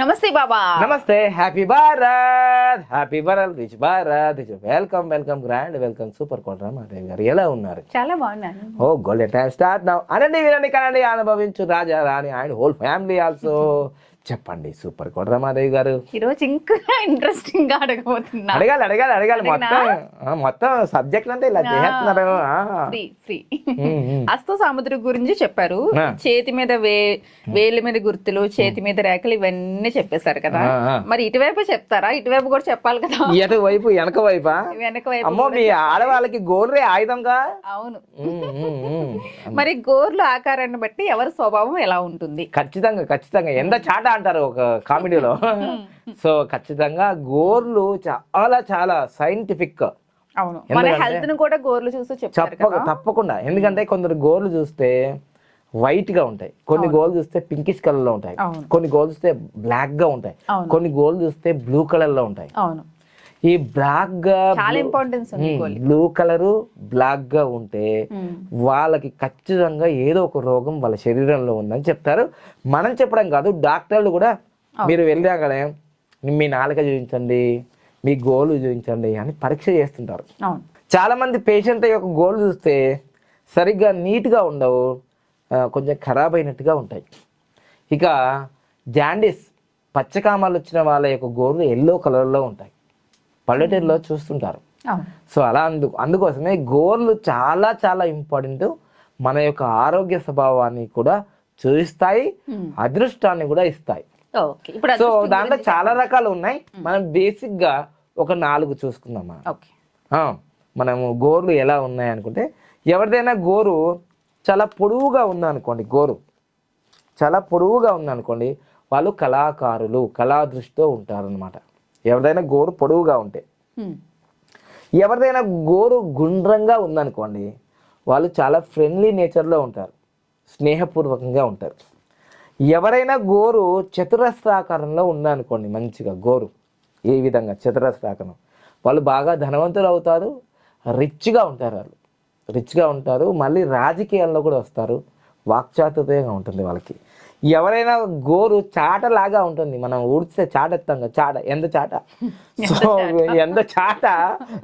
నమస్తే బాబా. నమస్తే happy Bharat happy Bharat rich Bharat rich welcome welcome grand welcome super Kotra Madhav గారు. ఎలా ఉన్నారు? చాలా బాగున్నాను. ఓ గోల్డెన్ టైం స్టార్ట్ నౌ అనండి వినండి కనండి అనుభవించు రాజా రాణి అండ్ హోల్ ఫ్యామిలీ ఆల్సో చెప్పండి సూపర్. కోట్రా మాధవ్ గారు? ఈరోజు ఇంకా ఇంట్రెస్టింగ్గా అడగబోతున్నా. అడగాలి అడగాలి అడగాలి? మొత్తం మొత్తం సబ్జెక్ట్ అంటే ఇలా చేస్తున్నారు. Free free. అస్త సాముద్రం గురించి చెప్పారు. చేతి మీద వే వేళ్ళ మీద గుర్తులు చేతి మీద రేఖలు ఇవన్నీ చెప్పేశారు కదా. మరి ఇటువైపు చెప్తారా? ఇటువైపు కూడా చెప్పాలి కదా. ఎటు వైపు వెనక వైపా? వెనక వైపు అమ్మో మీ ఆడవాళ్ళకి గోల్రే ఆయుధంగా? అవును. మరి గోర్లు ఆకారాన్ని బట్టి ఎవరి స్వభావం ఎలా ఉంటుంది? ఖచ్చితంగా ఖచ్చితంగా. ఎంత చాట అంటారు ఒక కామెడీలో. సో ఖచ్చితంగా గోర్లు చాలా చాలా సైంటిఫిక్ అవును. మన ఎందుకంటే- హెల్త్ను కూడా గోర్లు చూసి చెప్తారు తప్పకుండా. ఎందుకంటే కొందరు గోర్లు చూస్తే వైట్గా ఉంటాయి. కొన్ని గోర్లు చూస్తే పింకిష్ కలర్లో ఉంటాయి. కొన్ని గోర్లు చూస్తే బ్లాక్గా ఉంటాయి. కొన్ని గోర్లు చూస్తే బ్లూ కలర్లో ఉంటాయి. అవును. ఈ బ్లాక్గా చాలా ఇంపార్టెన్స్ బ్లూ కలరు బ్లాక్గా ఉంటే. వాళ్ళకి ఖచ్చితంగా ఏదో ఒక రోగం వాళ్ళ శరీరంలో ఉందని చెప్తారు. మనం చెప్పడం కాదు డాక్టర్లు కూడా మీరు వెళ్ళాకనే మీ నాలుక చూపించండి మీ గోలు చూపించండి అని పరీక్ష చేస్తుంటారు. చాలా మంది పేషెంట్ యొక్క గోలు చూస్తే సరిగ్గా నీట్గా ఉండవు కొంచెం ఖరాబ్ అయినట్టుగా ఉంటాయి. ఇక జాండీస్ పచ్చకామాలు వచ్చిన వాళ్ళ యొక్క గోర్లు ఎల్లో కలర్లో ఉంటాయి. పల్లెటూరులో చూస్తుంటారు. సో అలా అందుకు అందుకోసమే గోర్లు చాలా చాలా ఇంపార్టెంట్. మన యొక్క ఆరోగ్య స్వభావాన్ని కూడా చూపిస్తాయి. అదృష్టాన్ని కూడా ఇస్తాయి. సో దాంట్లో చాలా రకాలు ఉన్నాయి. మనం బేసిక్గా ఒక నాలుగు చూసుకుందాం మనం. మనము గోర్లు ఎలా ఉన్నాయి అనుకుంటే ఎవరిదైనా గోరు చాలా పొడవుగా ఉందనుకోండి గోరు. చాలా పొడవుగా ఉందనుకోండి వాళ్ళు కళాకారులు కళాదృష్టితో ఉంటారనమాట ఎవరిదైనా గోరు పొడవుగా ఉంటే. ఎవరిదైనా గోరు గుండ్రంగా ఉందనుకోండి వాళ్ళు చాలా ఫ్రెండ్లీ నేచర్లో ఉంటారు. స్నేహపూర్వకంగా ఉంటారు. ఎవరైనా గోరు చతురస్రాకారంలో ఉందనుకోండి మంచిగా గోరు ఏ విధంగా చతురస్రాకారం. వాళ్ళు బాగా ధనవంతులు అవుతారు రిచ్గా ఉంటారు వాళ్ళు. రిచ్గా ఉంటారు మళ్ళీ రాజకీయాల్లో కూడా వస్తారు. వాక్చాతుర్యంగా ఉంటుంది వాళ్ళకి. ఎవరైనా గోరు చాటలాగా ఉంటుంది. మనం ఊడిస్తే చాట ఎత్తాం కదా చాట ఎంత చాట? సో ఎంత చాట?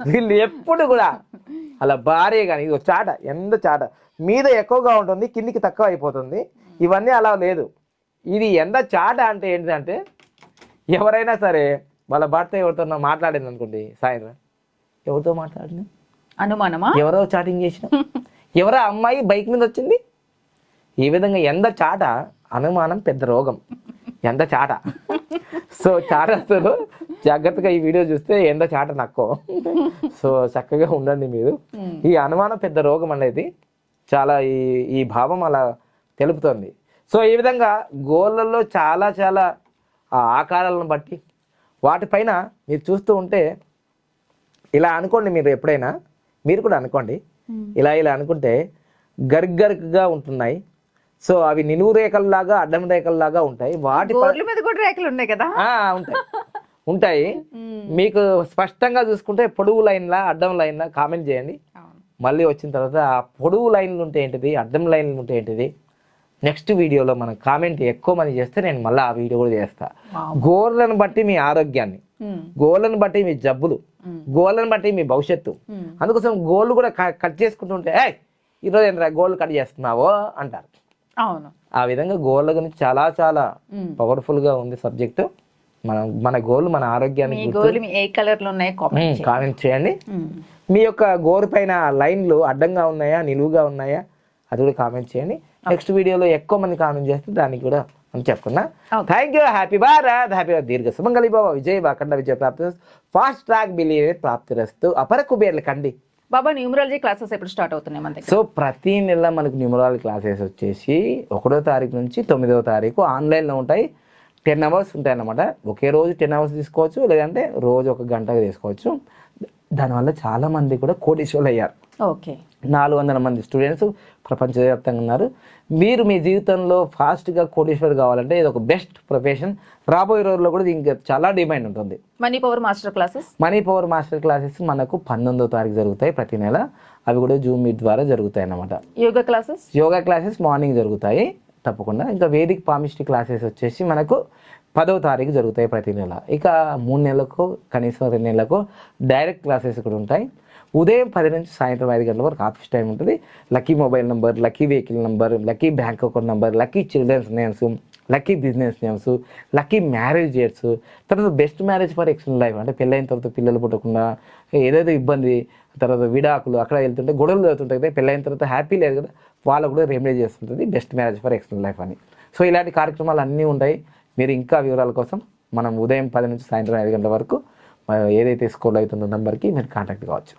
వీళ్ళు ఎప్పుడు కూడా అలా భార్య కానీ ఇది చాట ఎంత చాట? మీద ఎక్కువగా ఉంటుంది కిందికి తక్కువ అయిపోతుంది. ఇవన్నీ అలా లేదు. ఇది ఎంత చాట అంటే ఏంటంటే ఎవరైనా సరే వాళ్ళ భర్త ఎవరితో మాట్లాడింది అనుకోండి సాయంత్రం ఎవరితో మాట్లాడిన అనుమానమా? ఎవరో చాటింగ్ చేసిన ఎవరో అమ్మాయి బైక్ మీద వచ్చింది? ఈ విధంగా ఎంత చాట? అనుమానం పెద్ద రోగం. ఎంత చాట? సో చాటస్తులు జాగ్రత్తగా ఈ వీడియో చూస్తే ఎంత చాట నక్కో. సో చక్కగా ఉండండి మీరు. ఈ అనుమానం పెద్ద రోగం అనేది చాలా ఈ ఈ భావం అలా తెలుపుతుంది. సో ఈ విధంగా గోళ్ళల్లో చాలా చాలా ఆకారాలను బట్టి వాటిపైన మీరు చూస్తూ ఉంటే ఇలా అనుకోండి మీరు ఎప్పుడైనా. మీరు కూడా అనుకోండి. ఇలా ఇలా అనుకుంటే గర్గర్గా ఉంటున్నాయి. సో అవి నిలువు రేఖల్లాగా అడ్డం రేఖల్లాగా ఉంటాయి వాటి మీద కూడా రేఖలు ఉన్నాయి కదా ఉంటాయి ఉంటాయి. మీకు స్పష్టంగా చూసుకుంటే పొడుగు లైన్లా అడ్డం లైన్లా కామెంట్ చేయండి. మళ్ళీ వచ్చిన తర్వాత ఆ పొడుగు లైన్లు ఉంటే ఏంటిది అడ్డం లైన్లు ఉంటే ఏంటిది నెక్స్ట్ వీడియోలో మనం కామెంట్ ఎక్కువ మంది చేస్తే నేను మళ్ళీ ఆ వీడియో కూడా చేస్తా. గోర్లను బట్టి మీ ఆరోగ్యాన్ని. గోళ్ళను బట్టి మీ జబ్బులు. గోళ్ళను బట్టి మీ భవిష్యత్తు. అందుకోసం గోళ్ళు కూడా కట్ చేసుకుంటుంటే ఏయ్ ఈరోజు ఏంట్రా గోళ్ళు కట్ చేస్తున్నావో అంటారు ఆ విధంగా గోళ్ళ గురించి చాలా చాలా. పవర్ఫుల్గా ఉంది సబ్జెక్టు మన మన గోళ్ళు మన ఆరోగ్యానికి ఏ కలర్లో ఉన్నాయి కామెంట్ చేయండి. మీ యొక్క గోరు పైన లైన్లు అడ్డంగా ఉన్నాయా నిలువుగా ఉన్నాయా అది కూడా కామెంట్ చేయండి. నెక్స్ట్ వీడియోలో ఎక్కువ మంది కామెంట్ చేస్తే దానికి కూడా మనం చెప్పుకున్నా. Thank you happy Bharat happy దీర్ఘ సుమంగళి బాబా విజయ్ అఖండ విజయ ప్రాప్తి. ఫాస్ట్ ట్రాక్ బిలియర్ ప్రాప్తిరస్తు. అపర కుబేర్ల కండి. బాబా న్యూమరాలజీ క్లాసెస్ ఎప్పుడు స్టార్ట్ అవుతున్నాయి మన దగ్గర? సో ప్రతి నెల మనకు న్యూమరాలజీ క్లాసెస్ వచ్చేసి ఒకటో తారీఖు నుంచి తొమ్మిదవ తారీఖు ఆన్లైన్లో ఉంటాయి. టెన్ అవర్స్ ఉంటాయి అన్నమాట ఒకే రోజు టెన్ అవర్స్ తీసుకోవచ్చు లేదంటే రోజు ఒక గంటగా తీసుకోవచ్చు. దానివల్ల చాలామంది కూడా కోటీశ్వరులు అయ్యారు ఓకే. నాలుగు వందల మంది స్టూడెంట్స్ ప్రపంచవ్యాప్తంగా ఉన్నారు. మీరు మీ జీవితంలో ఫాస్ట్గా కోటీశ్వర్ కావాలంటే ఇది ఒక బెస్ట్ ప్రొఫెషన్. రాబోయే రోజుల్లో కూడా దీనికి చాలా డిమాండ్ ఉంటుంది. Money power master classes? Money power master classes మనకు పంతొమ్మిదో తారీఖు జరుగుతాయి ప్రతి నెల. అవి కూడా జూమ్ మీట్ ద్వారా జరుగుతాయి అన్నమాట yoga classes? Yoga classes morning జరుగుతాయి తప్పకుండా. ఇంకా వేదిక్ పామిస్ట్రీ క్లాసెస్ వచ్చేసి మనకు పదవ తారీఖు జరుగుతాయి ప్రతి నెల. ఇక మూడు నెలలకు కనీసం రెండు నెలలకు డైరెక్ట్ క్లాసెస్ కూడా ఉంటాయి. ఉదయం పది నుంచి సాయంత్రం ఐదు గంటల వరకు ఆఫీస్ టైం ఉంటుంది. Lucky mobile number lucky vehicle number lucky bank account number lucky childrens names lucky business names lucky marriage dates తర్వాత best marriage for external life అంటే పెళ్ళైన తర్వాత పిల్లలు పుట్టకుండా ఏదైతే ఇబ్బంది తర్వాత విడాకులు అక్కడ వెళ్తుంటే గొడవలు జరుగుతుంటాయి కదా పెళ్ళైన తర్వాత హ్యాపీ లేదు కదా వాళ్ళకు కూడా రెమెడీ చేస్తుంటుంది best marriage for external life అని. సో ఇలాంటి కార్యక్రమాలు అన్నీ ఉంటాయి. మీరు ఇంకా వివరాల కోసం మనం ఉదయం పది నుంచి సాయంత్రం ఐదు గంటల వరకు ఏదైతే స్కూల్ అవుతుందో నెంబర్కి మీరు కాంటాక్ట్ కావచ్చు.